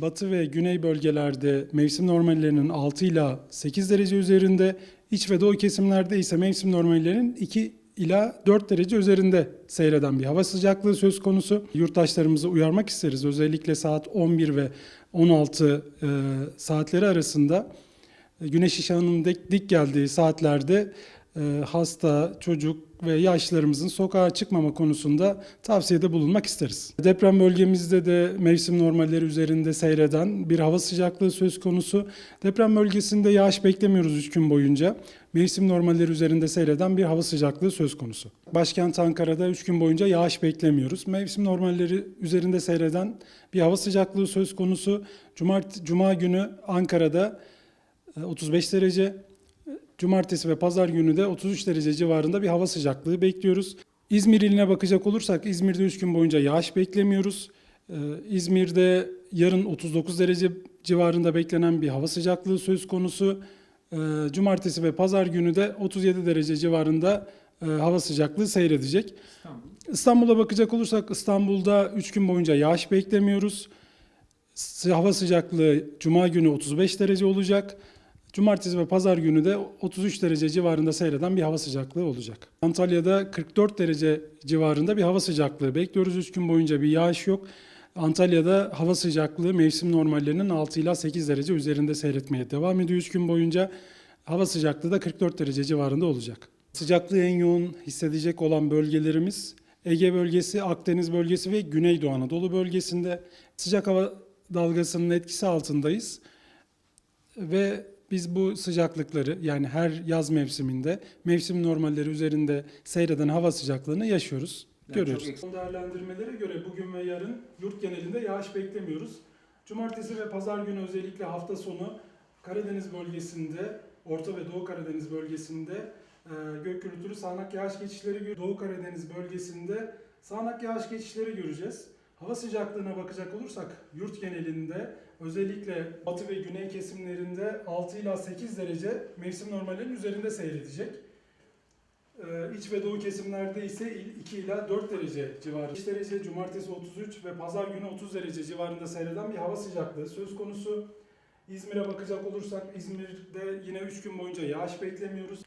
Batı ve güney bölgelerde mevsim normallerinin 6 ila 8 derece üzerinde, iç ve doğu kesimlerde ise mevsim normallerinin 2 ila 4 derece üzerinde seyreden bir hava sıcaklığı söz konusu. Yurttaşlarımızı uyarmak isteriz. Özellikle saat 11 ve 16 e, saatleri arasında e, güneş ışığının dik, geldiği saatlerde hasta, çocuk ve yaşlılarımızın sokağa çıkmama konusunda tavsiyede bulunmak isteriz. Deprem bölgemizde de mevsim normalleri üzerinde seyreden bir hava sıcaklığı söz konusu. Deprem bölgesinde yağış beklemiyoruz 3 gün boyunca. Mevsim normalleri üzerinde seyreden bir hava sıcaklığı söz konusu. Başkent Ankara'da 3 gün boyunca yağış beklemiyoruz. Mevsim normalleri üzerinde seyreden bir hava sıcaklığı söz konusu. Cumart Cuma günü Ankara'da e, 35 derece, Cumartesi ve pazar günü de 33 derece civarında bir hava sıcaklığı bekliyoruz. İzmir iline bakacak olursak İzmir'de 3 gün boyunca yağış beklemiyoruz. Ee, İzmir'de yarın 39 derece civarında beklenen bir hava sıcaklığı söz konusu. Ee, Cumartesi ve pazar günü de 37 derece civarında e, hava sıcaklığı seyredecek. İstanbul'a bakacak olursak İstanbul'da 3 gün boyunca yağış beklemiyoruz. Hava sıcaklığı Cuma günü 35 derece olacak. Cumartesi ve pazar günü de 33 derece civarında seyreden bir hava sıcaklığı olacak. Antalya'da 44 derece civarında bir hava sıcaklığı bekliyoruz. 3 gün boyunca bir yağış yok. Antalya'da hava sıcaklığı mevsim normallerinin 6 ila 8 derece üzerinde seyretmeye devam ediyor 3 gün boyunca. Hava sıcaklığı da 44 derece civarında olacak. Sıcaklığı en yoğun hissedecek olan bölgelerimiz Ege bölgesi, Akdeniz bölgesi ve Güneydoğu Anadolu bölgesinde sıcak hava dalgasının etkisi altındayız. Ve biz bu sıcaklıkları yani her yaz mevsiminde mevsim normalleri üzerinde seyreden hava sıcaklığını yaşıyoruz, Yani görüyoruz. Son değerlendirmelere göre bugün ve yarın yurt genelinde yağış beklemiyoruz. Cumartesi ve pazar günü özellikle hafta sonu Karadeniz bölgesinde, Orta ve Doğu Karadeniz bölgesinde e, gök gürültülü sağanak yağış geçişleri, Doğu Karadeniz bölgesinde sağanak yağış geçişleri göreceğiz. Hava sıcaklığına bakacak olursak yurt genelinde özellikle batı ve güney kesimlerinde 6 ila 8 derece mevsim normallerinin üzerinde seyredecek. Ee, İç ve doğu kesimlerde ise 2 ila 4 derece civarı. 5 derece cumartesi 33 ve pazar günü 30 derece civarında seyreden bir hava sıcaklığı söz konusu. İzmir'e bakacak olursak İzmir'de yine 3 gün boyunca yağış beklemiyoruz.